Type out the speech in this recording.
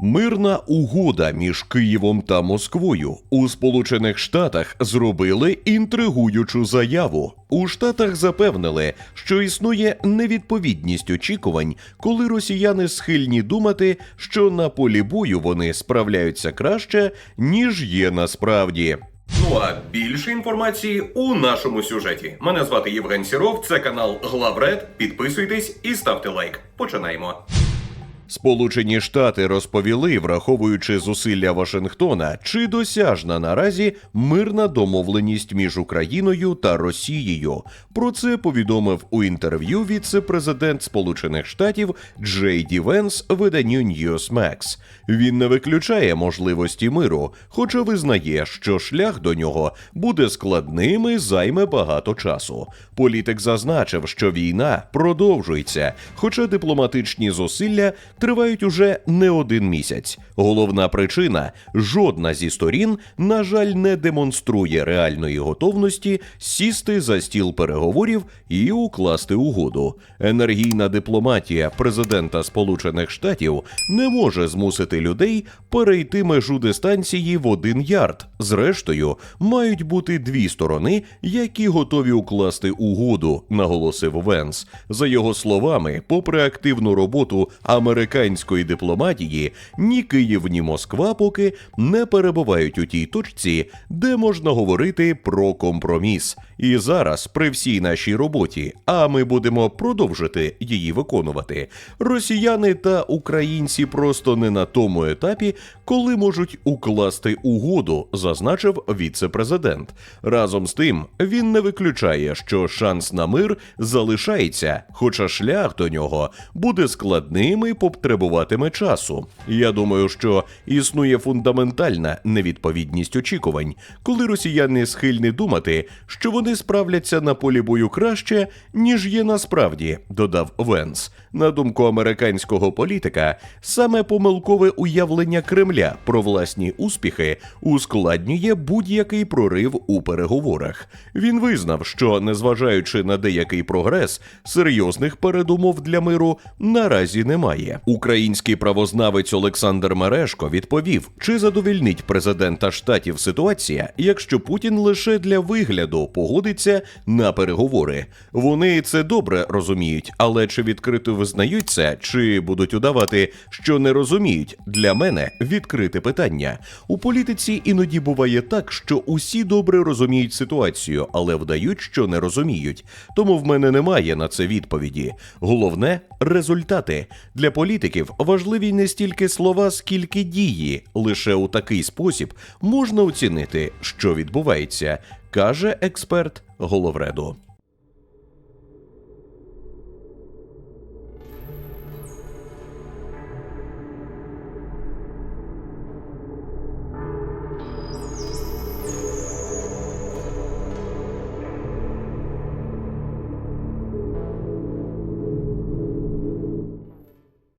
Мирна угода між Києвом та Москвою у Сполучених Штатах зробили інтригуючу заяву. У Штатах запевнили, що існує невідповідність очікувань, коли росіяни схильні думати, що на полі бою вони справляються краще, ніж є насправді. Ну а більше інформації у нашому сюжеті. Мене звати Євген Сіров, це канал Главред. Підписуйтесь і ставте лайк. Починаємо. Сполучені Штати розповіли, враховуючи зусилля Вашингтона, чи досяжна наразі мирна домовленість між Україною та Росією. Про це повідомив у інтерв'ю віце-президент Сполучених Штатів Джей Ді Венс виданню Newsmax. Він не виключає можливості миру, хоча визнає, що шлях до нього буде складним і займе багато часу. Політик зазначив, що війна продовжується, хоча дипломатичні зусилля тривають уже не один місяць. Головна причина жодна зі сторін, на жаль, не демонструє реальної готовності сісти за стіл переговорів і укласти угоду. Енергійна дипломатія президента Сполучених Штатів не може змусити людей перейти межу дистанції в один ярд. Зрештою, мають бути дві сторони, які готові укласти угоду, наголосив Венс. За його словами, попри активну роботу американської дипломатії, ні Київ, ні Москва поки не перебувають у тій точці, де можна говорити про компроміс. І зараз, при всій нашій роботі, а ми будемо продовжити її виконувати, росіяни та українці просто не на тому етапі, коли можуть укласти угоду, зазначив віце-президент. Разом з тим, він не виключає, що шанс на мир залишається, хоча шлях до нього буде складним і потребуватиме часу. Я думаю, що існує фундаментальна невідповідність очікувань, коли росіяни схильні думати, що вони справляться на полі бою краще, ніж є насправді, додав Венс. На думку американського політика, саме помилкове уявлення Кремля про власні успіхи ускладнює будь-який прорив у переговорах. Він визнав, що, незважаючи на деякий прогрес, серйозних передумов для миру наразі немає. Український правознавець Олександр Мерешко відповів, чи задовільнить президента штатів ситуація, якщо Путін лише для вигляду погодиться на переговори. Вони це добре розуміють, але чи відкрито визнають це, чи будуть удавати, що не розуміють, для мене відкрите питання. У політиці іноді буває так, що усі добре розуміють ситуацію, але вдають, що не розуміють. Тому в мене немає на це відповіді. Головне результати для політиків важливі не стільки слова, скільки дії. Лише у такий спосіб можна оцінити, що відбувається, каже експерт Головреду.